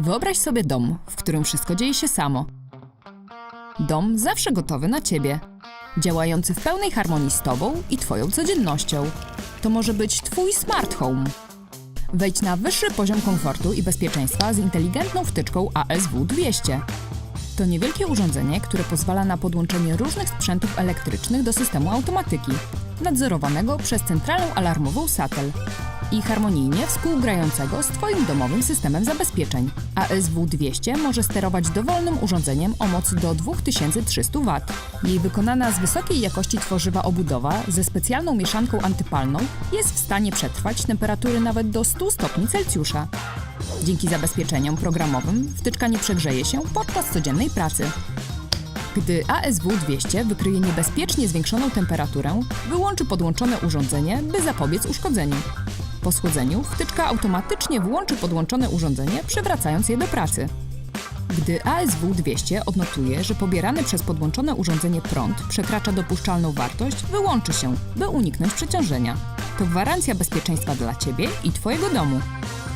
Wyobraź sobie dom, w którym wszystko dzieje się samo. Dom zawsze gotowy na ciebie, działający w pełnej harmonii z tobą i twoją codziennością. To może być twój smart home. Wejdź na wyższy poziom komfortu i bezpieczeństwa z inteligentną wtyczką ASW 200. To niewielkie urządzenie, które pozwala na podłączenie różnych sprzętów elektrycznych do systemu automatyki, nadzorowanego przez centralę alarmową Satel i harmonijnie współgrającego z Twoim domowym systemem zabezpieczeń. ASW 200 może sterować dowolnym urządzeniem o mocy do 2300 W. Jej wykonana z wysokiej jakości tworzywa obudowa ze specjalną mieszanką antypalną jest w stanie przetrwać temperatury nawet do 100 stopni Celsjusza. Dzięki zabezpieczeniom programowym wtyczka nie przegrzeje się podczas codziennej pracy. Gdy ASW 200 wykryje niebezpiecznie zwiększoną temperaturę, wyłączy podłączone urządzenie, by zapobiec uszkodzeniu. Po schłodzeniu wtyczka automatycznie włączy podłączone urządzenie, przywracając je do pracy. Gdy ASW 200 odnotuje, że pobierany przez podłączone urządzenie prąd przekracza dopuszczalną wartość, wyłączy się, by uniknąć przeciążenia. To gwarancja bezpieczeństwa dla Ciebie i Twojego domu.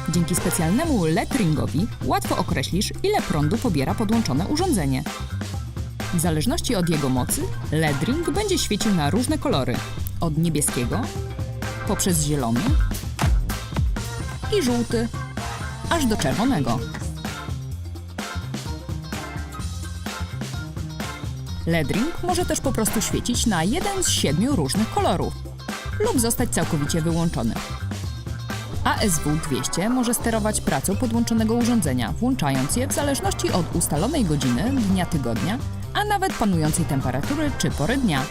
Dzięki specjalnemu letringowi łatwo określisz, ile prądu pobiera podłączone urządzenie. W zależności od jego mocy, LED ring będzie świecił na różne kolory. Od niebieskiego, poprzez zielony i żółty, aż do czerwonego. LED ring może też po prostu świecić na jeden z siedmiu różnych kolorów lub zostać całkowicie wyłączony. ASW 200 może sterować pracą podłączonego urządzenia, włączając je w zależności od ustalonej godziny, dnia tygodnia, a nawet panującej temperatury czy pory dnia.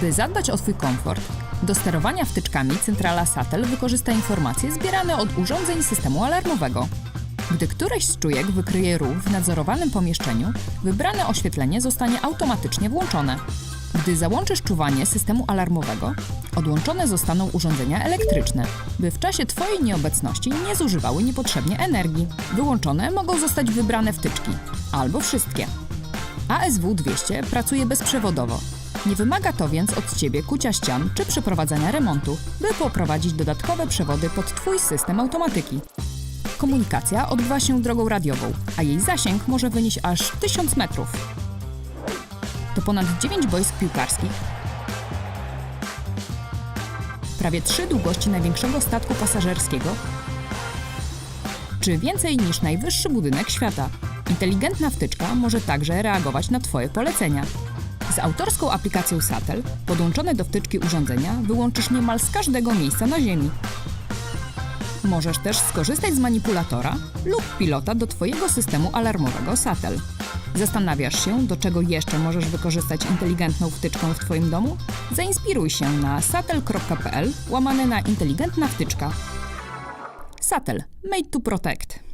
By zadbać o Twój komfort, do sterowania wtyczkami centrala Satel wykorzysta informacje zbierane od urządzeń systemu alarmowego. Gdy któreś z czujek wykryje ruch w nadzorowanym pomieszczeniu, wybrane oświetlenie zostanie automatycznie włączone. Gdy załączysz czuwanie systemu alarmowego, odłączone zostaną urządzenia elektryczne, by w czasie Twojej nieobecności nie zużywały niepotrzebnie energii. Wyłączone mogą zostać wybrane wtyczki, albo wszystkie. ASW 200 pracuje bezprzewodowo. Nie wymaga to więc od Ciebie kucia ścian czy przeprowadzania remontu, by poprowadzić dodatkowe przewody pod Twój system automatyki. Komunikacja odbywa się drogą radiową, a jej zasięg może wynieść aż 1000 metrów. To ponad 9 boisk piłkarskich, prawie 3 długości największego statku pasażerskiego, czy więcej niż najwyższy budynek świata. Inteligentna wtyczka może także reagować na Twoje polecenia. Z autorską aplikacją Satel podłączone do wtyczki urządzenia wyłączysz niemal z każdego miejsca na Ziemi. Możesz też skorzystać z manipulatora lub pilota do Twojego systemu alarmowego Satel. Zastanawiasz się, do czego jeszcze możesz wykorzystać inteligentną wtyczką w Twoim domu? Zainspiruj się na satel.pl łamane na inteligentna wtyczka. Satel. Made to protect.